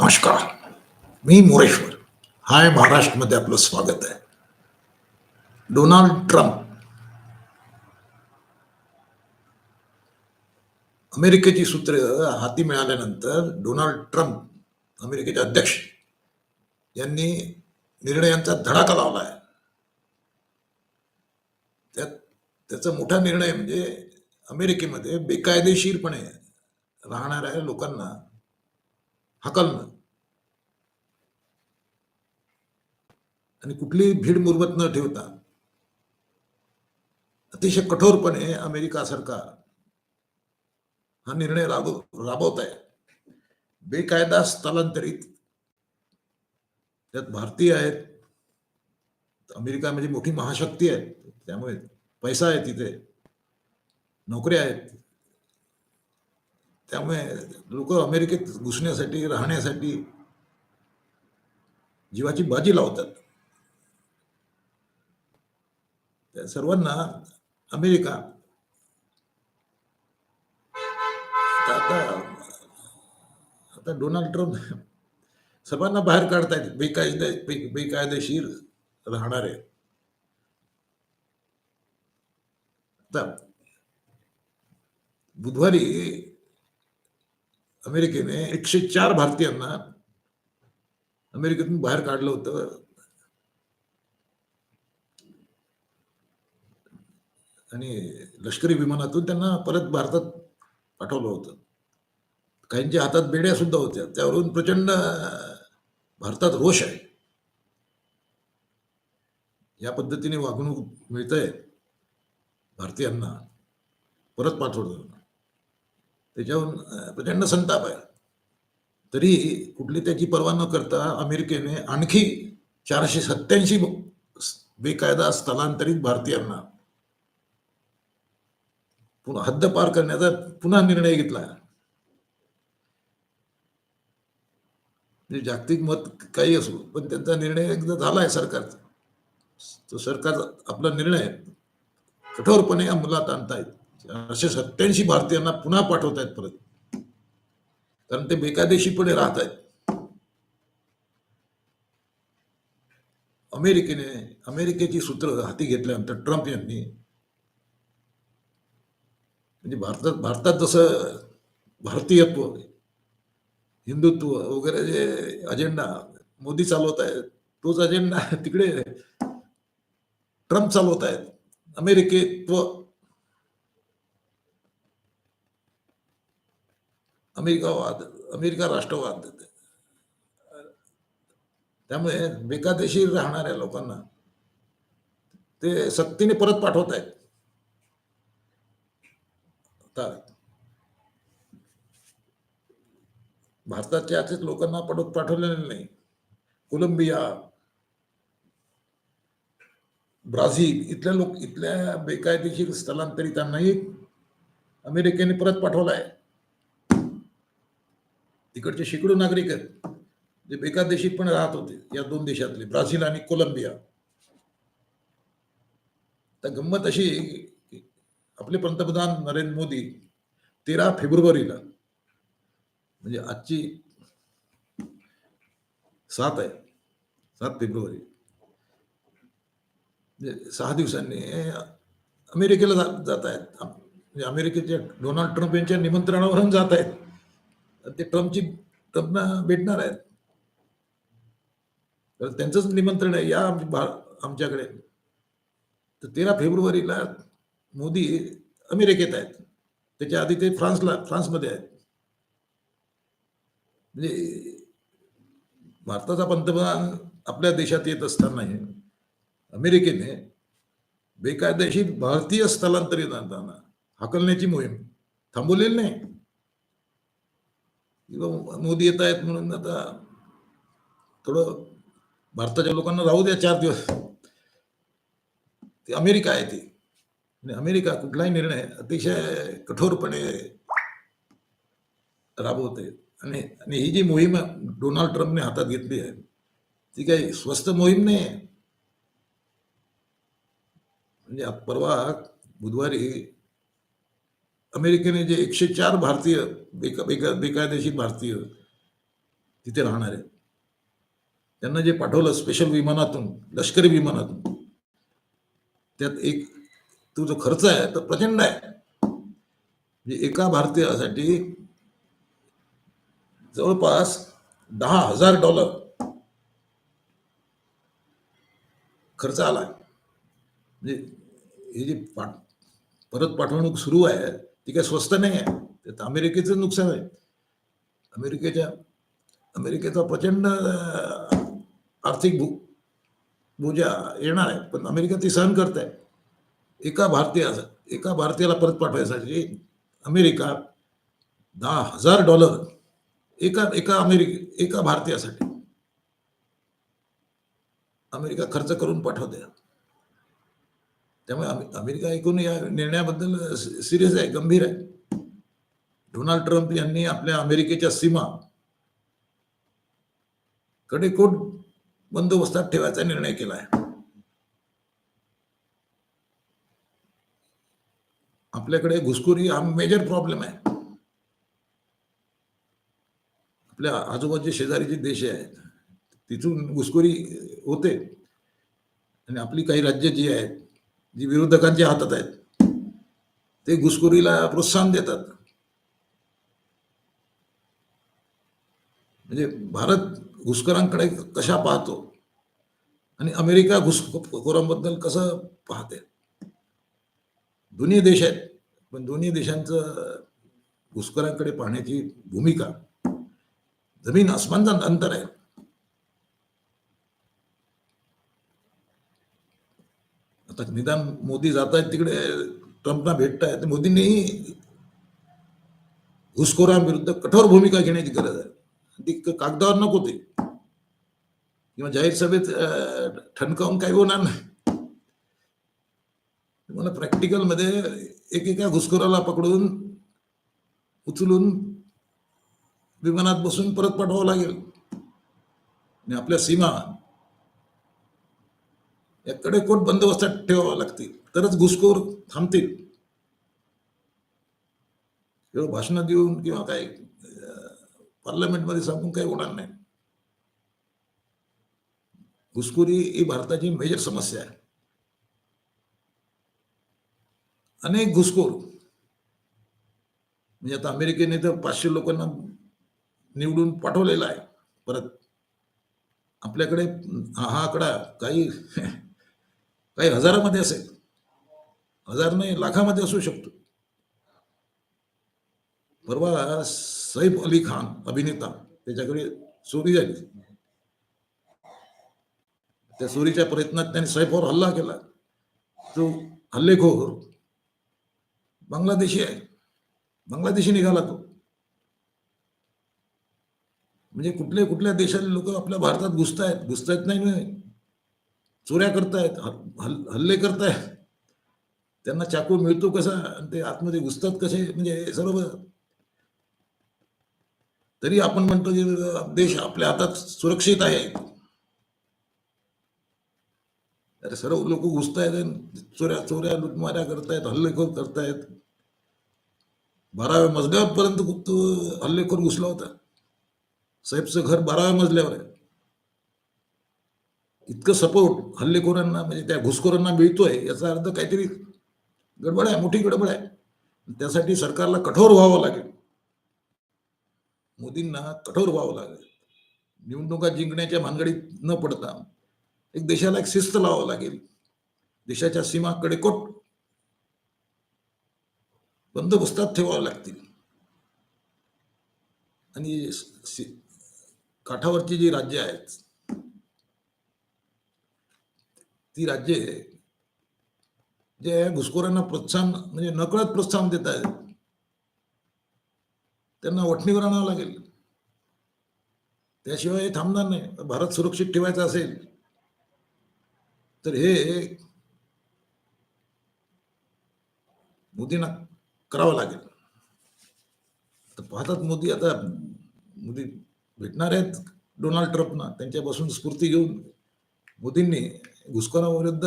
नमस्कार. मी मोरेश्वर. हाय महाराष्ट्रमध्ये आपलं स्वागत आहे. Donald Trump. अमेरिकेची सूत्र हाती मिळाल्यानंतर डोनाल्ड ट्रम्प अमेरिकेचे अध्यक्ष यांनी निर्णयांचा धडाका लावला आहे. त्यात त्याचा मोठा निर्णय म्हणजे अमेरिकेमध्ये बेकायदेशीरपणे राहणाऱ्या लोकांना हकलणं. आणि कुठलीही भीड मुरवत न ठेवता अतिशय कठोरपणे अमेरिका सरकार हा निर्णय राबव राबवत आहे बेकायदा स्थलांतरित त्यात भारतीय आहेत अमेरिका म्हणजे मोठी महाशक्ती आहे त्यामुळे पैसा आहे तिथे नोकऱ्या आहेत. त्यामुळे लोक अमेरिकेत घुसण्यासाठी राहण्यासाठी जीवाची बाजी लावतात. त्या सर्वांना अमेरिका आता आता डोनाल्ड ट्रम्प सर्वांना बाहेर काढतायत बेकायदे बेकायदेशीर राहणारे आता बुधवारी अमेरिकेने एकशे चार भारतीयांना अमेरिकेतून बाहेर काढलं होतं. आणि लष्करी विमानातून त्यांना परत भारतात पाठवलं होतं. काहींच्या हातात बेड्या सुद्धा होत्या. त्यावरून प्रचंड भारतात रोष आहे. या पद्धतीने वागणूक मिळतंय. भारतीयांना परत पाठवलं त्याच्याहून प्रचंड संताप आहे. तरी कुठली त्याची पर्वा न करता अमेरिकेने आणखी चारशे सत्याऐंशी बेकायदा स्थलांतरित भारतीयांना पुन्हा हद्द पार करण्याचा पुन्हा निर्णय घेतला. म्हणजे जागतिक मत काही असो पण त्यांचा निर्णय एकदा झाला आहे सरकारचा. तो सरकार आपला निर्णय कठोरपणे अंमलात आणतायत. असे सत्याऐंशी भारतीयांना पुन्हा पाठवतायत परत. कारण ते बेकायदेशीरपणे राहत आहेत अमेरिकेने अमेरिकेची सूत्र हाती घेतल्यानंतर ट्रम्प यांनी म्हणजे भारतात भारतात जसं भारतीयत्व हिंदुत्व वगैरे जे अजेंडा मोदी चालवत आहेत तोच अजेंडा तिकडे ट्रम्प चालवत आहेत अमेरिकेत्व अमेरिकावाद अमेरिका राष्ट्रवाद त्यामुळे बेकायदेशीर राहणाऱ्या लोकांना ते सक्तीने परत पाठवत आहेत भारताच्या आधीच लोकांना परत पाठवलेले नाही. कोलंबिया ब्राझील इथल्या लोक इथल्या बेकायदेशीर स्थलांतरितांनाही अमेरिकेने परत पाठवलं आहे तिकडचे शेकडो नागरिक आहेत. जे बेकायदेशीरपणे राहत होते या दोन देशातले ब्राझील आणि कोलंबिया. तर गंमत अशी की आपले पंतप्रधान नरेंद्र मोदी तेरा फेब्रुवारीला म्हणजे आजची सात आहे सात फेब्रुवारी. म्हणजे सहा दिवसांनी अमेरिकेला जात आहेत. म्हणजे अमेरिकेच्या डोनाल्ड ट्रम्प यांच्या निमंत्रणावरून जात आहेत. तर ते ट्रम्पची ट्रम्पना भेटणार आहेत. तर त्यांचंच निमंत्रण आहे. या आमच्याकडे. तर तेरा फेब्रुवारीला मोदी अमेरिकेत आहेत. त्याच्या आधी ते फ्रान्सला फ्रान्समध्ये आहेत. म्हणजे भारताचा पंतप्रधान आपल्या देशात येत असतानाही अमेरिकेने बेकायदेशीर भारतीय स्थलांतरितांना हाकलण्याची मोहीम थांबवलेली नाही. किंवा मोदी येत आहेत म्हणून आता थोडं भारताच्या लोकांना राहू द्या चार दिवस. ती अमेरिका आहे ती. आणि अमेरिका कुठलाही निर्णय अतिशय कठोरपणे राबवते. आणि आणि ही जी मोहीम डोनाल्ड ट्रम्पने हातात घेतली आहे ती काही स्वस्त मोहीम नाही आहे. म्हणजे परवा बुधवारी अमेरिकेने जे एकशे चार भारतीय बेका बेका बेकायदेशीर भारतीय तिथे राहणारे त्यांना जे पाठवलं स्पेशल विमानातून लष्करी विमानातून त्यात एक तो जो खर्च आहे तो प्रचंड आहे. म्हणजे एका भारतीयासाठी जवळपास दहा हजार डॉलर खर्च आला म्हणजे हे जे पाठ परत पाठवणूक सुरू आहे ती काय स्वस्त नाही आहे त्यात अमेरिकेचं नुकसान आहे. अमेरिकेच्या अमेरिकेचा प्रचंड आर्थिक भू भूजा येणार आहे. पण अमेरिका ती सहन करत आहे एका भारतीयाचा एका भारतीयाला परत पाठवायसाठी अमेरिका दहा हजार डॉलर एका एका अमेरिके एका भारतीयासाठी अमेरिका खर्च करून पाठवते. त्यामुळे अमेरिका ऐकून या निर्णयाबद्दल सिरियस आहे गंभीर आहे. डोनाल्ड ट्रम्प यांनी आपल्या अमेरिकेच्या सीमा कडेकोट बंदोबस्तात ठेवायचा निर्णय केला आहे. आपल्याकडे घुसखोरी हा मेजर प्रॉब्लेम आहे. आपल्या आजूबाजूचे शेजारी जे देश आहेत तिथून घुसखोरी होते. आणि आपली काही राज्य जी आहेत जी विरोधकांच्या हातात आहेत ते घुसखोरीला प्रोत्साहन देतात. म्हणजे भारत घुसखोरांकडे कशा पाहतो? आणि अमेरिका घुसखोरांबद्दल कसं पाहते? दोन्ही देश आहेत पण दोन्ही देशांचं घुसखोरांकडे पाहण्याची भूमिका जमीन आसमानचा अंतर आहे. आता निदान मोदी जात आहेत तिकडे ट्रम्पना भेटत आहेत मोदींनी घुसखोरांविरुद्ध कठोर भूमिका घेण्याची गरज आहे. ती कागदावर नको ते. किंवा जाहीर सभेत ठणकावून काही होणार नाही. मला प्रॅक्टिकलमध्ये एकेका घुसखोराला पकडून उचलून विमानात बसून परत पाठवावं लागेल. आणि आपल्या सीमा या कडेकोट बंदोबस्तात ठेवावं लागतील? तरच घुसखोर थांबतील. केवळ भाषणं देऊन किंवा काय पार्लमेंटमध्ये सांगून काही होणार नाही. घुसखोरी ही भारताची मेजर समस्या आहे. अनेक घुसखोर म्हणजे आता अमेरिकेने तर पाचशे लोकांना निवडून पाठवलेला आहे. परत आपल्याकडे हा हा आकडा काही काही हजारामध्ये असेल. हजार नाही लाखामध्ये असू शकतो. परवा सैफ अली खान अभिनेता त्याच्याकडे चोरी झाली. त्या चोरीच्या प्रयत्नात त्याने सैफवर हल्ला केला. तो हल्लेखोर बांगलादेशी आहे. बांगलादेशी निघाला तो. म्हणजे कुठल्या कुठल्या देशातले लोक आपल्या भारतात घुसतायत? घुसतायत नाही नाही. चोऱ्या करतायत हल- हल्ले करतायत. त्यांना चाकू मिळतो कसा? आणि ते आतमध्ये घुसतात कसे? म्हणजे सर्व. तरी आपण म्हणतो की देश आपल्या हातात सुरक्षित आहे. अरे सर्व लोक घुसतायत चोऱ्या चोऱ्या लुटमाऱ्या करतायत हल्लेखोर करतायत. बाराव्या मजल्यापर्यंत तो हल्लेखोर घुसला होता. साहेबचं घर बाराव्या मजल्यावर आहे. इतकं सपोर्ट हल्लेखोरांना म्हणजे त्या घुसखोरांना मिळतोय याचा अर्थ काहीतरी गडबड आहे मोठी गडबड आहे. त्यासाठी सरकारला कठोर व्हावं लागेल. मोदींना कठोर व्हावं लागेल. निवडणुका जिंकण्याच्या भानगडीत न पडता एक देशाला एक शिस्त लावावं लागेल. देशाच्या सीमा कडेकोट बंदोबस्तात ठेवावं लागतील. आणि काठावरची जी राज्य आहेत ती राज्ये जे घुसखोरांना प्रोत्साहन म्हणजे नकळत प्रोत्साहन देत आहेत त्यांना वठणीवर आणावं लागेल. त्याशिवाय हे थांबणार नाही. भारत सुरक्षित ठेवायचा असेल तर हे मोदींना करावं लागेल. तर पाहतात मोदी आता मोदी भेटणार आहेत डोनाल्ड ट्रम्पना. त्यांच्यापासून स्फूर्ती घेऊन मोदींनी घुसखोराविरुद्ध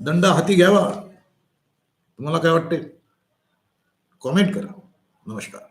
दंड हाती घ्यावा. तुम्हाला काय वाटते कॉमेंट करा. नमस्कार.